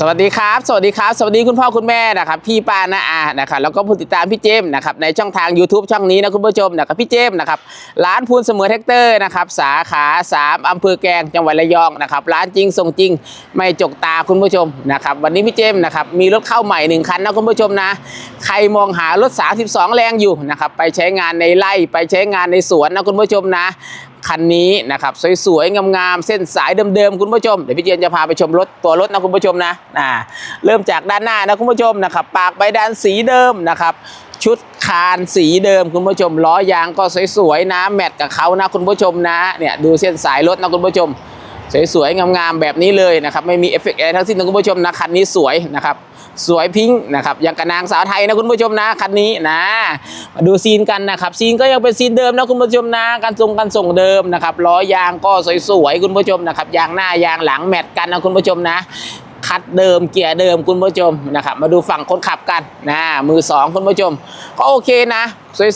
สวัสดีครับ สวัสดีครับ สวัสดีคุณพ่อคุณแม่นะครับพี่ป้าน้าอานะครับแล้วก็ผู้ติดตามพี่เจมส์นะครับในช่องทาง YouTube ช่องนี้นะคุณผู้ชมนะครับพี่เจมส์นะครับร้านพูนเสมอแท็กเตอร์นะครับสาขา 3อำเภอแกงจังหวัดระยองนะครับร้านจริงส่งจริงไม่จกตาคุณผู้ชมนะครับวันนี้พี่เจมส์นะครับมีรถเข้าใหม่หนึ่งคันนะคุณผู้ชมนะ ใครมองหารถ 32 แรงอยู่นะครับไปใช้งานในไร่ไปใช้งานในสวนนะคุณผู้ชมนะ คันนี้นะครับสวยๆ งามๆ เส้นสายเดิมๆ คุณผู้ชม เดี๋ยวพี่เจนจะพาไปชมรถตัวรถนะคุณผู้ชมนะอ่าเริ่มจากด้านหน้านะคุณผู้ชมนะครับปากใบด้านสีเดิมนะครับชุดคานสีเดิมคุณผู้ชมล้อยางก็สวยๆนะแมทกับเขานะคุณผู้ชมนะเนี่ยดูเส้นสายรถนะคุณผู้ชม สวยๆ งามๆ แบบนี้เลยนะครับไม่มีเอฟเฟกต์อะไรทั้งสิ้นนะคุณผู้ชมนะคันนี้สวยนะครับ สวยพิงค์นะครับอย่างกระนางสาวไทยนะคุณผู้ชมนะคันนี้นะมาดูซีนกันนะครับซีนก็ยังเป็นซีนเดิมนะคุณผู้ชมนะการทรงการส่งเดิมนะครับล้อยางก็สวยๆคุณผู้ชมนะครับยางหน้ายางหลังแมทกันนะคุณผู้ชมนะคัดเดิมเกียร์เดิมคุณผู้ชมนะครับมาดูฝั่งคนขับกันนะมือสองคุณผู้ชม ก็โอเคนะ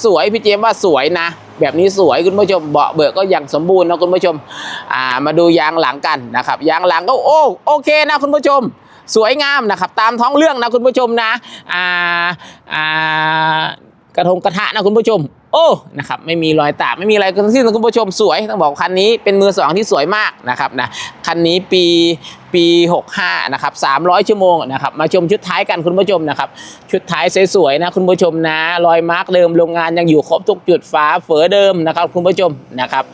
สวยๆพี่เจมส์ว่าสวยนะ แบบนี้สวยคุณผู้ชมเบาะเบิกก็ยังสมบูรณ์นะคุณผู้ชมอ่ามาดูยางหลังกันนะครับยางหลังก็โอ้โอเคนะคุณผู้ชม สวยงามนะครับ ตามท้องเรื่องนะคุณผู้ชมนะอ่าอ่ากระทงกระทะนะคุณผู้ชม โอ้นะครับไม่มีรอยตากไม่มีอะไรทั้งสิ้นนะคุณผู้ชมสวยต้องบอกคันนี้เป็นมือสองที่สวยมากนะครับนะคันนี้ปีปี 65นะครับ300 ชั่วโมงนะครับมาชมชุดท้ายกันคุณผู้ชมนะครับชุดท้ายสวยๆนะคุณผู้ชมนะรอยมาร์กเดิมโรงงานยังอยู่ครบทุกจุดฝาเฝอเดิมนะครับคุณผู้ชมนะครับ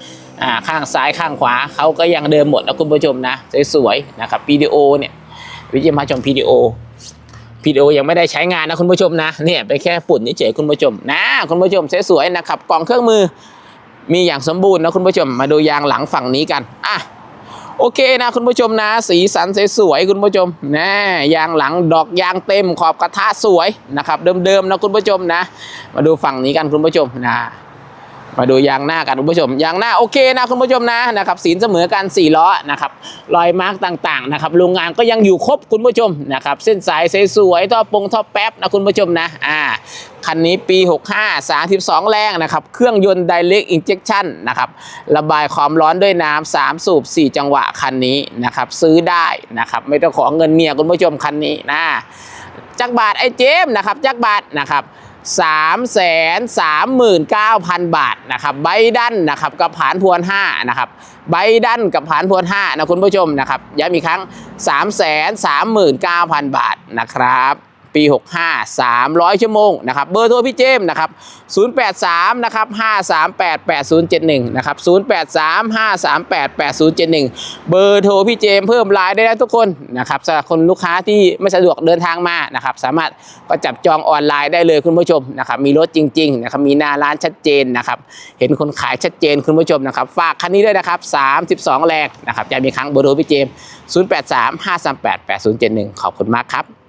อ่าข้างซ้ายข้างขวาเขาก็ยังเดิมหมดนะคุณผู้ชมนะสวยๆนะครับ PDO เนี่ย วิจิมาชม PDO PDO ยังไม่ได้ใช้งานนะคุณผู้ชมนะเนี่ยไปนแค่ฝุ่นเฉยคุณผู้ชมนะคุณผู้ชมสวยๆนะครับกล่องเครื่องมือมีอย่างสมบูรณ์นะคุณผู้ชมมาดูยางหลังฝั่งนี้กันอะโอเคนะคุณผู้ชมนะ สีสันสวยๆคุณผู้ชมนะยางหลังดอกยางเต็มขอบกระทะสวยนะครับเดิมๆนะคุณผู้ชมนะ มาดูฝั่งนี้กันคุณผู้ชมนะ มาดูยางหน้ากันคุณผู้ชม ยางหน้าโอเคนะคุณผู้ชมนะนะครับสีเสมอกัน4ล้อนะครับรอยมาร์กต่างๆนะครับโรงงานก็ยังอยู่ครบคุณผู้ชมนะครับเส้นสายสวยๆท่อปงท่อแป๊บนะคุณผู้ชมนะอ่าคันนี้ปี 65 32 แรงนะครับ เครื่องยนต์ Direct Injection นะครับ ระบายความร้อนด้วยน้ำ3สูบ 4 จังหวะคันนี้นะครับ ซื้อได้นะครับ ไม่ต้องขอเงินเมียคุณผู้ชมคันนี้นะ จักบาทไอเจมส์นะครับ จักบาทนะครับ 3 3 9 0 0 0 บาทนะครับใบดันนะครับกับผานพวน5นะครับใบดันกับผานพวน5นะคุณผู้ชมนะครับย้ำอีกครั้ง 3 3 9 0 0 0 บาทนะครับ ปี 65 300 ชั่วโมงนะครับเบอร์โทรพี่เจมส์นะครับ 083 นะครับ 538 8071 นะครับ 083 538 8071 เบอร์โทรพี่เจมส์เพิ่มไลน์ได้แล้วทุกคนนะครับสำหรับคนลูกค้าที่ไม่สะดวกเดินทางมานะครับสามารถก็จับจองออนไลน์ได้เลยคุณผู้ชมนะครับมีรถจริงๆนะครับมีหน้าร้านชัดเจนนะครับเห็นคนขายชัดเจนคุณผู้ชมนะครับฝากคันนี้ด้วยนะครับ 32 แรงนะครับจะมีครั้งเบอร์โทรพี่เจมส์083 538 8071 ขอบคุณมากครับ